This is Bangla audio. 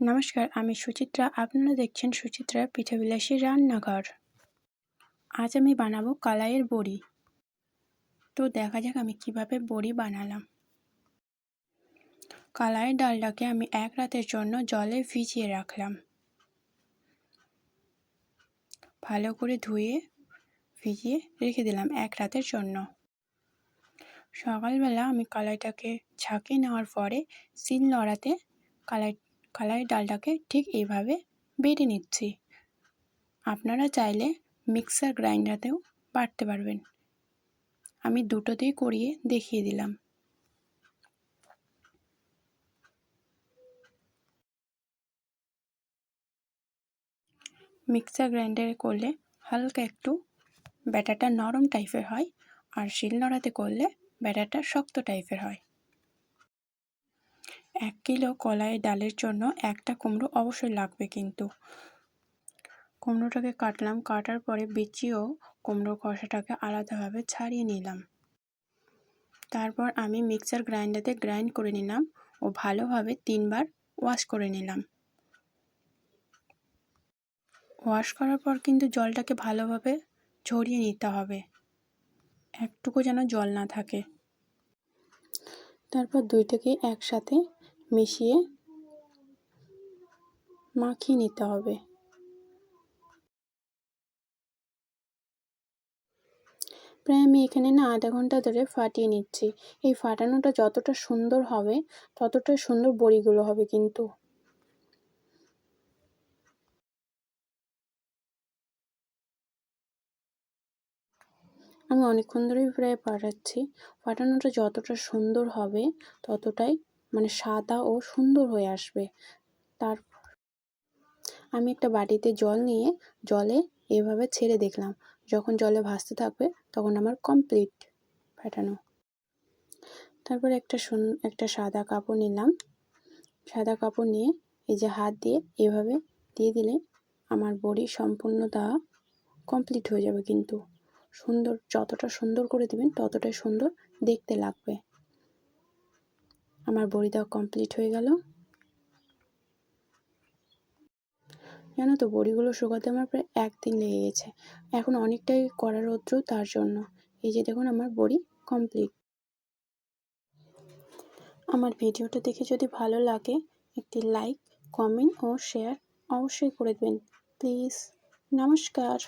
নমস্কার, আমি সুচিত্রা। আপনারা দেখছেন সুচিত্রার পিঠাবিলাসী রান্নাঘর। আজ আমি বানাবো কালাইয়ের বড়ি। তো দেখা যাক আমি কীভাবে বড়ি বানালাম। কালাইয়ের ডালটাকে আমি এক রাতের জন্য জলে ভিজিয়ে রাখলাম। ভালো করে ধুয়ে ভিজিয়ে রেখে দিলাম এক রাতের জন্য। সকালবেলা আমি কালাইটাকে ছাঁকিয়ে নেওয়ার পরে সিল লড়াতে কালাই কালাই ডালটাকে ঠিক এইভাবে বেটে নিচ্ছি। আপনারা চাইলে মিক্সার গ্রাইন্ডারতেও বাটতে পারবেন। আমি দুটোতেই করিয়ে দেখিয়ে দিলাম। মিক্সার গ্রাইন্ডারে করলে হালকা একটু ব্যাটারটা নরম টাইপের হয় আর শিলনোড়াতে করলে ব্যাটারটা শক্ত টাইপের হয়। এক কিলো কলাই ডালের জন্য একটা কুমড়ো অবশ্যই লাগবে কিন্তু। কুমড়োটাকে কাটলাম, কাটার পরে বিচি ও কুমড়ো কষাটাকে আলাদাভাবে ছাড়িয়ে নিলাম। তারপর আমি মিক্সার গ্রাইন্ডারে গ্রাইন্ড করে নিলাম ও ভালোভাবে তিনবার ওয়াশ করে নিলাম। ওয়াশ করার পর কিন্তু জলটাকে ভালোভাবে ঝরিয়ে নিতে হবে। একটুকু যেন জল না থাকে। তারপর দুইটাকে একসাথে মিশিয়ে মাখিয়ে নিতে হবে। প্রায় আমি এখানে না আধা ঘণ্টা ধরে ফাটিয়ে নিচ্ছি। এই ফাটানোটা যতটা সুন্দর হবে ততটা সুন্দর বড়িগুলো হবে কিন্তু। আমি অনেকক্ষণ ধরেই প্রায় পাঠাচ্ছি ফাটানোটা যতটা সুন্দর হবে, ততটাই মানে সাদা ও সুন্দর হয়ে আসবে। তারপর আমি একটা বাটিতে জল নিয়ে জলে এভাবে ছেড়ে দেখলাম। যখন জলে ভাসতে থাকবে তখন আমার কমপ্লিট ফাটানো। তারপর একটা সুন, একটা সাদা কাপড় নিলাম। সাদা কাপড় নিয়ে এই যে হাত দিয়ে এভাবে দিয়ে দিলে আমার বড়ি সম্পূর্ণতা কমপ্লিট হয়ে যাবে কিন্তু। সুন্দর, যতটা সুন্দর করে দেবেন ততটাই সুন্দর দেখতে লাগবে। আমার বড়ি দেওয়া কমপ্লিট হয়ে গেল। জানো তো, বড়িগুলো শুকাতে আমার প্রায় একদিন লেগে গেছে। এখন অনেকটাই করার রৌদ্র, তার জন্য। এই যে দেখুন, আমার বড়ি কমপ্লিট আমার ভিডিওটা দেখে যদি ভালো লাগে, একটি লাইক কমেন্ট ও শেয়ার অবশ্যই করে দেবেন। প্লিজ নমস্কার।